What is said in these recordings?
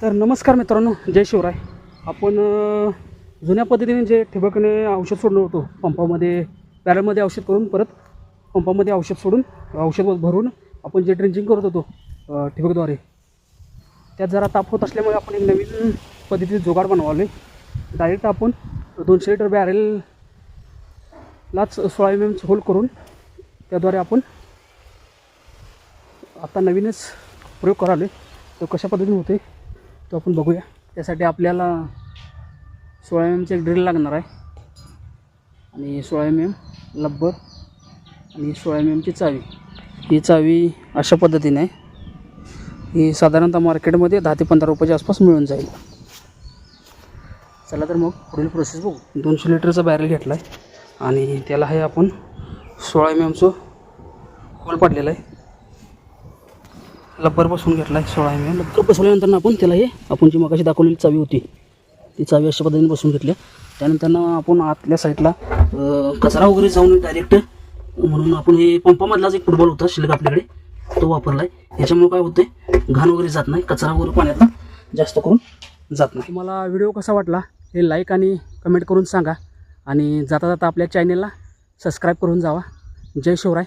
तर नमस्कार मित्रांनो जय शिवराय. आपण जुन्या पद्धतीने जे ठिबकने औषध सोडलं होतं पंपामध्ये बॅरलमध्ये औषध करून परत पंपामध्ये औषध सोडून औषध भरून आपण जे ड्रिंचिंग करत होतो ठिबकद्वारे त्यात जरा ताप होत असल्यामुळे आपण एक नवीन पद्धतीचे जुगाड बनवले डायरेक्ट आपण दोनशे लिटर बॅरेललाच सोळा एम एमचं होल करून त्याद्वारे आपण आता नवीनच प्रयोग कराले तो कशा पद्धतीने होते तो आपण बघूया. त्यासाठी आपल्याला सोळा एम एमचं एक ड्रिल लागणार आहे. आणि सोळा एम एम लब्बर आणि सोळा एम एमची चावी. ही चावी अशा पद्धतीने आहे. ही साधारणतः मार्केटमध्ये दहा ते पंधरा रुपयाच्या आसपास मिळून जाईल. चला तर मग पुढील प्रोसेस बघू. दोनशे लिटरचा बॅरल घेतला आहे आणि त्याला हे आपण सोळा एम एमचं होल पाडलेलं आहे. लब्बर बसवून घेतला आहे सोळा एम एम लब्बर बसवल्यानंतर आपण त्याला हे आपण जी मगाशी दाखवलेली चावी होती ती चावी अशा पद्धतीने बसवून घेतली. त्यानंतर आपण आतल्या साईडला कचरा वगैरे जाऊन डायरेक्ट म्हणून आपण हे पंपामधलाच एक फुटबॉल होता शिल्लक आपल्याकडे तो वापरला आहे ह्याच्यामुळे काय होते घाण वगैरे जात नाही कचरा वगैरे पाण्यातला जास्त करून जात नाही. तुम्हाला व्हिडिओ कसा वाटला हे लाईक आणि कमेंट करून सांगा. आणि जाता जाता आपल्या चॅनेलला सबस्क्राईब करून जावा. जय शिवराय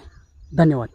धन्यवाद.